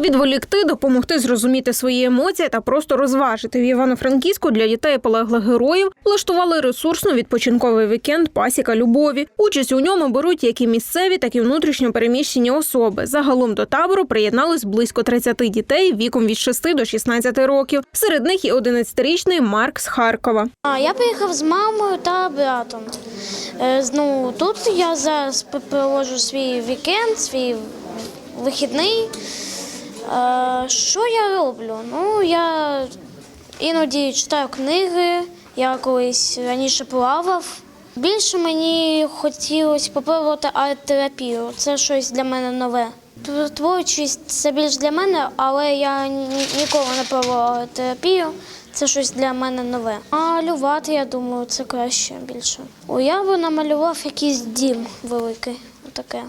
Відволікти, допомогти зрозуміти свої емоції та просто розважити в Івано-Франківську для дітей полеглих героїв влаштували ресурсно відпочинковий вікенд Пасіка любові. Участь у ньому беруть як і місцеві, так і внутрішньо переміщені особи. Загалом до табору приєдналось близько 30 дітей віком від 6 до 16 років. Серед них і 11-річний Марк з Харкова. А я приїхав з мамою та братом. Е, Ну, тут я зараз проводжу свій вікенд, свій вихідний. Е, Що я роблю? Ну, я іноді читаю книги, я колись раніше плавав. Більше мені хотілося попробувати арт-терапію. Це щось для мене нове. Творчість це більш для мене, але я ніколи не пробувала арт-терапію. Це щось для мене нове. Малювати, я думаю, це краще більше. О, я би намалював якийсь дім великий. Отаке.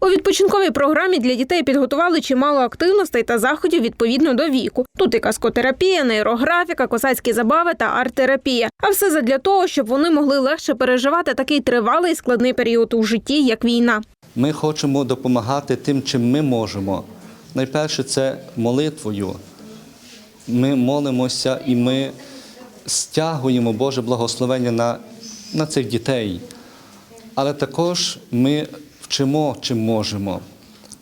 У відпочинковій програмі для дітей підготували чимало активностей та заходів відповідно до віку. Тут і каскотерапія, нейрографіка, косацькі забави та арт-терапія. А все задля того, щоб вони могли легше переживати такий тривалий і складний період у житті, як війна. Ми хочемо допомагати тим, чим ми можемо. Найперше це молитвою. Ми молимося і ми стягуємо Боже благословення на, на цих дітей. Але також ми вчимо, чим можемо.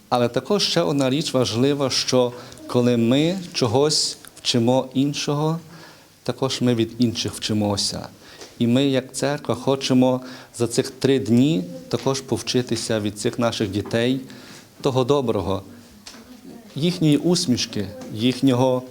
Але також ще одна річ важлива, що коли ми чогось вчимо іншого, також ми від інших вчимося. І ми, як церква, хочемо за цих три дні також повчитися від цих наших дітей того доброго, їхньої усмішки, їхнього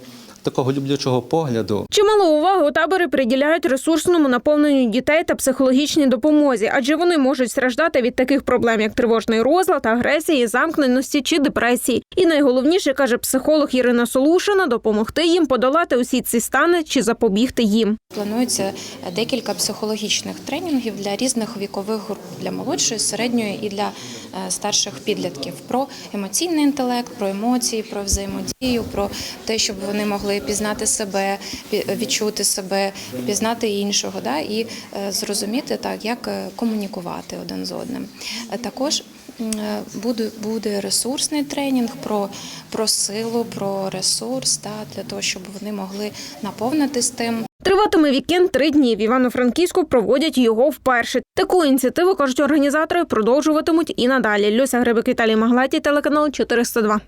такого люблячого погляду. Чимало уваги у табори приділяють ресурсному наповненню дітей та психологічній допомозі, адже вони можуть страждати від таких проблем, як тривожний розлад, агресії, замкненості чи депресії. І найголовніше каже психолог Ірина Солушина допомогти їм подолати усі ці стани чи запобігти їм. Планується декілька психологічних тренінгів для різних вікових груп для молодшої, середньої і для е, старших підлітків про емоційний інтелект, про емоції, про взаємодію, про те, щоб вони могли пізнати себе, відчути себе, пізнати іншого, да, і е, зрозуміти так, як е, комунікувати один з одним. Е, Також буде, буде ресурсний тренінг про, про силу, про ресурс, да, для того, щоб вони могли наповнитись тим. Триватиме вікенд три дні. В Івано-Франківську проводять його вперше. Таку ініціативу кажуть організатори продовжуватимуть і надалі. Люся Грибик Віталій Маглаті, телеканал 402.